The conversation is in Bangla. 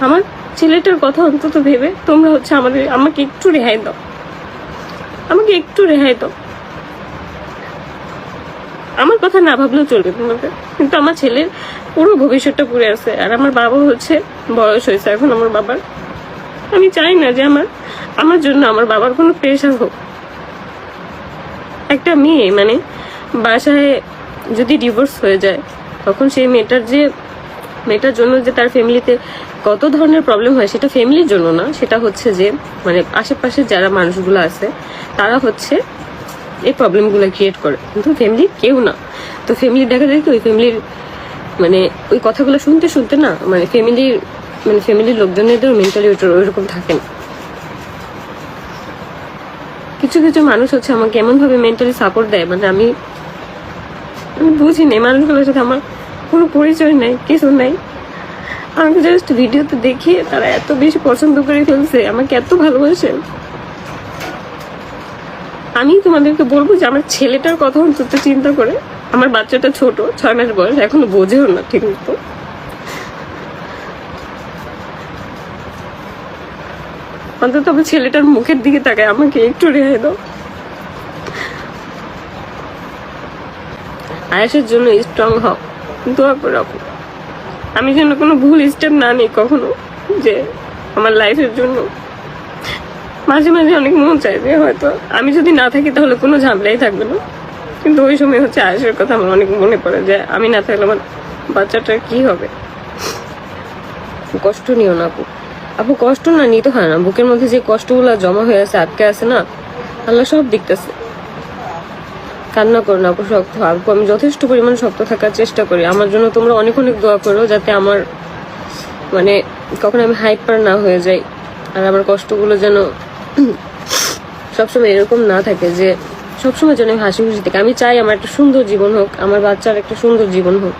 আমার ছেলেটার কথা অন্তত ভেবে তোমরা হচ্ছে আমাদের, আমাকে একটু রেহাই দাও। আমাকে একটু রেহাই দাও। আমার কথা না ভাবলেও চলবে তোমাদের। কিন্তু আমার ছেলের পুরো ভবিষ্যৎটা পুড়ে আছে। আর আমার বাবা হচ্ছে বয়স হয়েছে এখন আমার বাবার। আমি চাই না যে আমার আমার জন্য আমার বাবার কোনো প্রেশার হোক। একটা মেয়ে মানে বাসায় যদি ডিভোর্স হয়ে যায়, তখন সেই মেয়েটার যে মেয়েটার জন্য যে তার ফ্যামিলিতে কত ধরনের প্রবলেম হয় সেটা ফ্যামিলির জন্য না, সেটা হচ্ছে যে মানে আশেপাশে যারা মানুষগুলো আছে, তারা হচ্ছে এই প্রবলেমগুলো ক্রিয়েট করে। কিন্তু ফ্যামিলি কেউ না। তো ফ্যামিলি দেখা যায় কি, ওই ফ্যামিলির মানে ওই কথাগুলো শুনতে শুনতে না মানে ফ্যামিলির মানে ফ্যামিলির লোকজনেরও মেন্টালি ওইরকম থাকে না। কিছু কিছু মানুষ হচ্ছে আমাকে এমনভাবে মেন্টালি সাপোর্ট দেয় মানে আমি আমি বুঝি নাই মানুষগুলোর সাথে আমার কোনো পরিচয় নাই, কিছু নাই। আমাকে জাস্ট ভিডিওতে দেখিয়ে তারা এত বেশি পছন্দ করে ফেলছে, আমাকে এত ভালোবাসে। আমি তোমাদেরকে বলব যে আমার ছেলেটার কথা অন্তত চিন্তা করে। আমার বাচ্চাটা ছোট, ছয় মাস বয়স, এখনও বোঝেও না ঠিক মতো। অন্তত আমার ছেলেটার মুখের দিকে তাকায়, আমাকে একটু রেহাই দাও। আয়াসের জন্য স্ট্রং হও। দোয়া করে রাখো। আমি যেন কোনো ভুল স্টেপ না নিই কখনো, যে আমার লাইফের জন্য। মাঝে মাঝে অনেক মন চায় যে হয়তো। আমি যদি না থাকি তাহলে কোনো ঝামেলাই থাকবে না। কিন্তু ওই সময় হচ্ছে আয়েসের কথা আমার অনেক মনে পড়ে যে আমি না থাকলে আমার বাচ্চাটার কি হবে? কষ্ট নিও না আপু। আপু, কষ্ট না নিতে হয় না। বুকের মধ্যে যে কষ্টগুলো জমা হয়ে আছে, আটকে আছে না, আল্লাহ সব দেখতেছে। কান্না করো না শক্ত। আপু, আমি যথেষ্ট পরিমাণ শক্ত থাকার চেষ্টা করি। আমার জন্য তোমরা অনেক অনেক দোয়া করো যাতে আমার মানে কখনো আমি হাইপার না হয়ে যাই। আর আমার কষ্টগুলো যেন সবসময় এরকম না থাকে যে, সবসময় যেন আমি হাসি খুশি থাকি। আমি চাই আমার একটা সুন্দর জীবন হোক, আমার বাচ্চার একটা সুন্দর জীবন হোক।